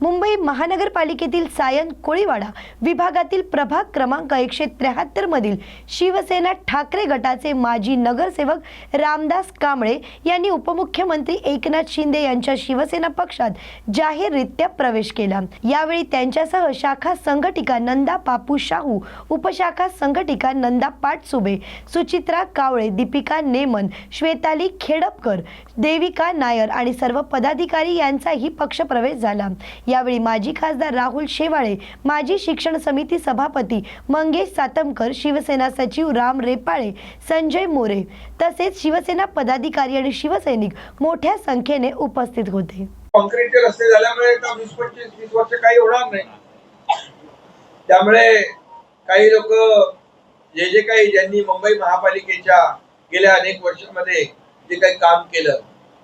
मुंबई महानगरपालिकेतील सायन कोळीवाडा विभागातील प्रभाग क्रमांक एकशे त्र्याहत्तर मधील शिवसेना ठाकरे गटाचे माजी नगरसेवक रामदास कांबळे यांनी उपमुख्यमंत्री एकनाथ शिंदे यांच्या शिवसेना पक्षात जाहीररित्या प्रवेश केला. यावेळी त्यांच्यासह शाखा संघटिका नंदा पापू शाहू उपशाखा संघटिका नंदा पाटसुबे सुचित्रा कावळे दीपिका नेमन श्वेताली खेडपकर देविका नायर आणि सर्व पदाधिकारी यांचाही पक्षप्रवेश झाला. यावेळी माजी खासदार राहुल शेवाळे माजी शिक्षण समिती सभापती मंगेश सातमकर शिवसेना सचिव राम रेपाळे संजय मोरे तसेच शिवसेना पदाधिकारी आणि शिवसैनिक मोठ्या संख्येने उपस्थित होते. कॉन्क्रीटचे रस्ते झाल्यामुळे वीस पंचवीस वीस वर्ष काही होणार नाही. त्यामुळे काही लोक जे जे काही ज्यांनी मुंबई महापालिकेच्या गेल्या अनेक वर्षांमध्ये जे काही काम केलं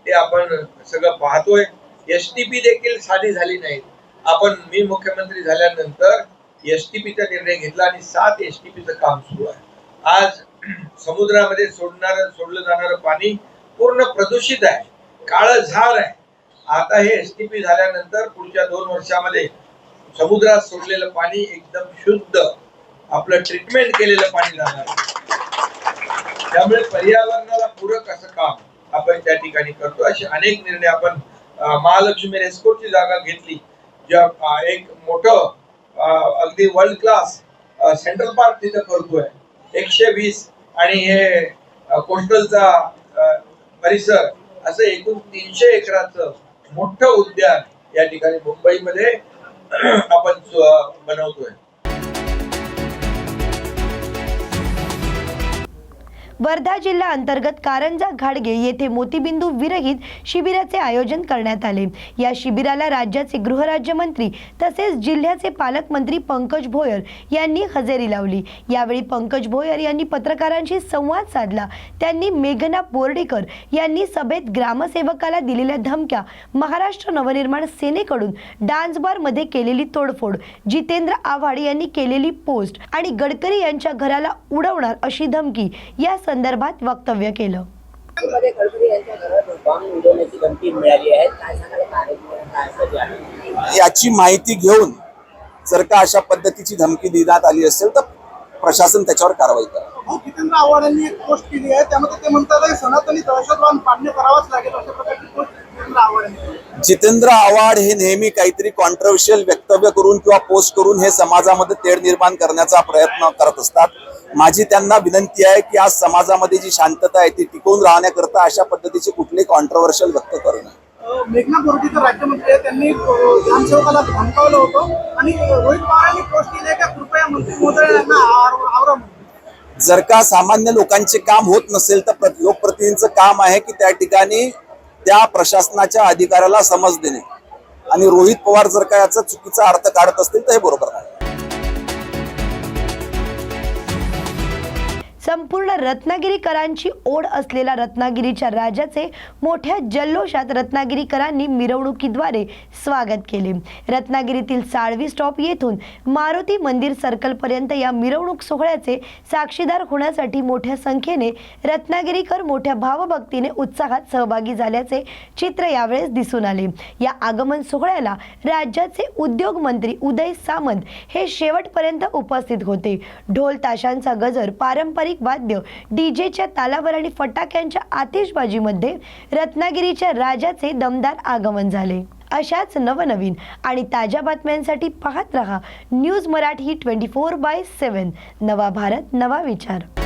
ते आपण सगळं पाहतोय. एस टी पी देखील साधी झाली नाही. आपण मी मुख्यमंत्री झाल्यानंतर एस टी पीचा निर्णय घेतला आणि सात एस टी पीचं काम सुरू आहे. आज समुद्रामध्ये सोडणार सोडलं जाणारं पाणी पूर्ण प्रदूषित आहे. काळ झार आहे. आता हे एस टी पी झाल्यानंतर पुढच्या दोन वर्षामध्ये समुद्रात सोडलेलं पाणी एकदम शुद्ध आपलं ट्रीटमेंट केलेलं पाणी जाणार त्यामुळे पर्यावरणाला पूरक असं काम आपण त्या ठिकाणी करतो असे अनेक निर्णय आपण महालक्ष्मी रेस्कोटची जागा घेतली. ज्या एक मोठं अगदी वर्ल्ड क्लास सेंट्रल पार्क तिथं करतोय एकशे वीस आणि हे कोस्टलचा परिसर असं एकूण तीनशे एकराचं मोठं उद्यान या ठिकाणी मुंबईमध्ये आपण बनवतोय. वर्धा जिल्हा अंतर्गत कारंजा घाडगे येथे मोतीबिंदू विरहित शिबिराचे आयोजन करण्यात आले. या शिबिराला राज्याचे गृहराज्यमंत्री तसेच जिल्ह्याचे पालकमंत्री पंकज भोयर यांनी हजेरी लावली. यावेळी पंकज भोयर यांनी पत्रकारांशी संवाद साधला. त्यांनी मेघना बोर्डेकर यांनी सभेत ग्रामसेवकाला दिलेल्या धमक्या महाराष्ट्र नवनिर्माण सेनेकडून डान्सबारमध्ये केलेली तोडफोड जितेंद्र आव्हाड यांनी केलेली पोस्ट आणि गडकरी यांच्या घराला उडवणार अशी धमकी या संदर्भात वक्तव्य केलं. मध्ये गडकरी यांच्या घरात बॉम्ब उडवण्याची धमकी मिळाली आहे. काय सांगाल? काय काय सज्ज आहे? याची माहिती घेऊन जर का अशा पद्धतीची धमकी देण्यात आली असेल तर प्रशासन त्याच्यावर कारवाई करा. जितेंद्र आव्हाड यांनी एक पोस्ट केली आहे. त्यामध्ये ते म्हणतात सनातनी दहशतवाद पाडणे करावाच लागेल अशा प्रकारची पोस्ट. जितेंद्र आव्हाड हे नेहमी काहीतरी कॉन्ट्रोवर्शियल वक्तव्य करून किंवा पोस्ट करून हे समाजामध्ये तेढ निर्माण करण्याचा प्रयत्न करत असतात. माझी त्यांना विनंती आहे की आज समाजामध्ये जी शांतता आहे ती टिकून राहण्याकरता अशा पद्धतीचे कुठले कॉन्ट्रोवर्शियल व्यक्त करू नये. मेघना बोर्डीकर राज्यमंत्री आहे त्यांनी ग्रामसेवकाला धमकावलं होतं. आणि रोहित पवार यांनी पोस्ट केली का कृपया मंत्री महोदय यांना आवर-. जर का सामान्य लोकांचे काम होत नसेल तर प्र- लोकप्रतिनिधींचं काम आहे की त्या ठिकाणी त्या प्रशासनाच्या अधिकाऱ्याला समज देणे. आणि रोहित पवार जर का याचा चुकीचा अर्थ काढत असतील तर हे बरोबर नाही. संपूर्ण रत्नागिरीकरांची ओढ असलेल्या रत्नागिरीच्या राजाचे मोठ्या जल्लोषात रत्नागिरीकरांनी मिरवणुकीद्वारे स्वागत केले. रत्नागिरीतील साळवी स्टॉप येथून मारुती मंदिर सर्कलपर्यंत या मिरवणूक सोहळ्याचे साक्षीदार होण्यासाठी मोठ्या संख्येने रत्नागिरीकर मोठ्या भावभक्तीने उत्साहात सहभागी झाल्याचे चित्र यावेळेस दिसून आले. या आगमन सोहळ्याला राज्याचे उद्योग मंत्री उदय सामंत हे शेवटपर्यंत उपस्थित होते. ढोल ताशांचा गजर पारंपरिक वाद्य डीजेच्या तालावर आणि फटाक्यांच्या आतिषबाजीमध्ये रत्नागिरीच्या राजाचे दमदार आगमन झाले. अशाच नवनवीन आणि ताज्या बातम्यांसाठी पाहत रहा news Marathi twenty four by seven नवा भारत नवा विचार.